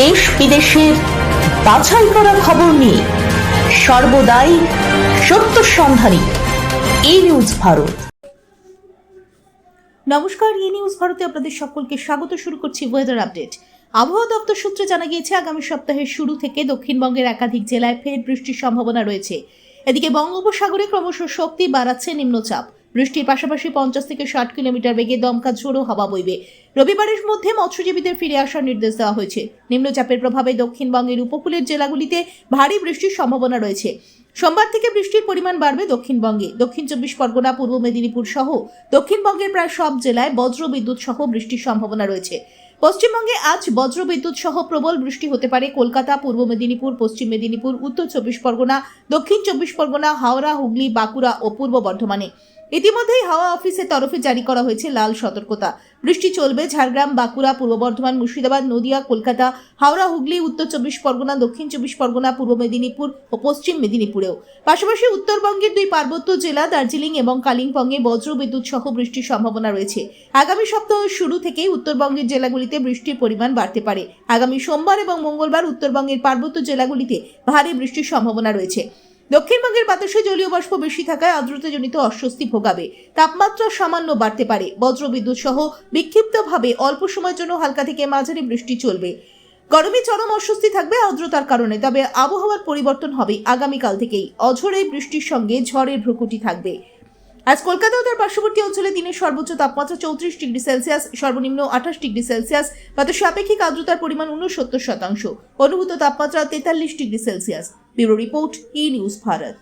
দেশ বিদেশের বাছাই করা খবর নিয়ে সর্বদাই সত্য সন্ধানী এই নিউজ ভারত। নমস্কার ই নিউজ ভারতে আপনাদের সকলকে স্বাগত। শুরু করছি ওয়েদার আপডেট আবহাওয়া দপ্তর সূত্রে জানা গিয়েছে, আগামী সপ্তাহের শুরু থেকে দক্ষিণবঙ্গের একাধিক জেলায় ফের বৃষ্টির সম্ভাবনা রয়েছে। এদিকে বঙ্গোপসাগরে ক্রমশ শক্তি বাড়াচ্ছে নিম্নচাপ। বৃষ্টির পাশাপাশি পঞ্চাশ থেকে ষাট কিলোমিটার বেগে দমকা ঝোড়ো হাওয়া বইবে। রবিবারের মধ্যে মৎস্যজীবীদের ফিরে আসার নির্দেশ দেওয়া হয়েছে। নিম্নচাপের প্রভাবে দক্ষিণবঙ্গের উপকূলের জেলাগুলিতে ভারী বৃষ্টির সম্ভাবনা রয়েছে। সোমবার থেকে বৃষ্টির পরিমাণ বাড়বে দক্ষিণবঙ্গে। দক্ষিণ চব্বিশ পরগনা, পূর্ব মেদিনীপুর সহ দক্ষিণবঙ্গের প্রায় সব জেলায় বজ্র বিদ্যুৎ সহ বৃষ্টির সম্ভাবনা রয়েছে। পশ্চিমবঙ্গে আজ বজ্র বিদ্যুৎ সহ প্রবল বৃষ্টি হতে পারে কলকাতা, পূর্ব মেদিনীপুর, পশ্চিম মেদিনীপুর, উত্তর চব্বিশ পরগনা, দক্ষিণ চব্বিশ পরগনা, হাওড়া, হুগলি, বাঁকুড়া ও পূর্ব বর্ধমানে। ইতিমধ্যেই হাওয়া অফিসের তরফে জারি করা হয়েছে লাল সতর্কতা। বৃষ্টি চলবে ঝাড়গ্রাম, বাঁকুড়া, পূর্ব বর্ধমান, মুর্শিদাবাদ, নদিয়া, কলকাতা, হাওড়া, হুগলি, উত্তর চব্বিশ পরগনা, দক্ষিণ চব্বিশ পরগনা, পূর্ব মেদিনীপুর ও পশ্চিম মেদিনীপুরেও। পাশাপাশি উত্তরবঙ্গের দুই পার্বত্য জেলা দার্জিলিং এবং কালিম্পংয়ে বজ্র বিদ্যুৎ সহ বৃষ্টির সম্ভাবনা রয়েছে। আগামী সপ্তাহের শুরু থেকেই উত্তরবঙ্গের জেলাগুলিতে বৃষ্টির পরিমাণ বাড়তে পারে। আগামী সোমবার এবং মঙ্গলবার উত্তরবঙ্গের পার্বত্য জেলাগুলিতে ভারী বৃষ্টির সম্ভাবনা রয়েছে। দক্ষিণবঙ্গের বাতাসে জলীয় বাষ্প বেশি থাকায় আর্দ্রতাজনিত অস্বস্তি ভোগাবে। তাপমাত্রা সামান্য বাড়তে পারে। বজ্রবিদ্যুৎ সহ বিক্ষিপ্তভাবে অল্প সময়ের জন্য হালকা থেকে মাঝারি বৃষ্টি চলবে। গরমে চরম অস্বস্তি থাকবে আর্দ্রতার কারণে, তবে আবহাওয়ার পরিবর্তন হবে আগামীকাল থেকেই। অঝরে বৃষ্টির সঙ্গে ঝড়ের ভ্রুকুটি থাকবে। আজ কলকাতা ও তার পার্শ্ববর্তী অঞ্চলে দিনের সর্বোচ্চ তাপমাত্রা চৌত্রিশ ডিগ্রি সেলসিয়াস, সর্বনিম্ন আঠাশ ডিগ্রি সেলসিয়াস, বাতাস সাপেক্ষিক আর্দ্রতার পরিমাণ উনসত্তর শতাংশ। অনুভূত তাপমাত্রা তেতাল্লিশ degree Celsius. Bureau report E news Bharat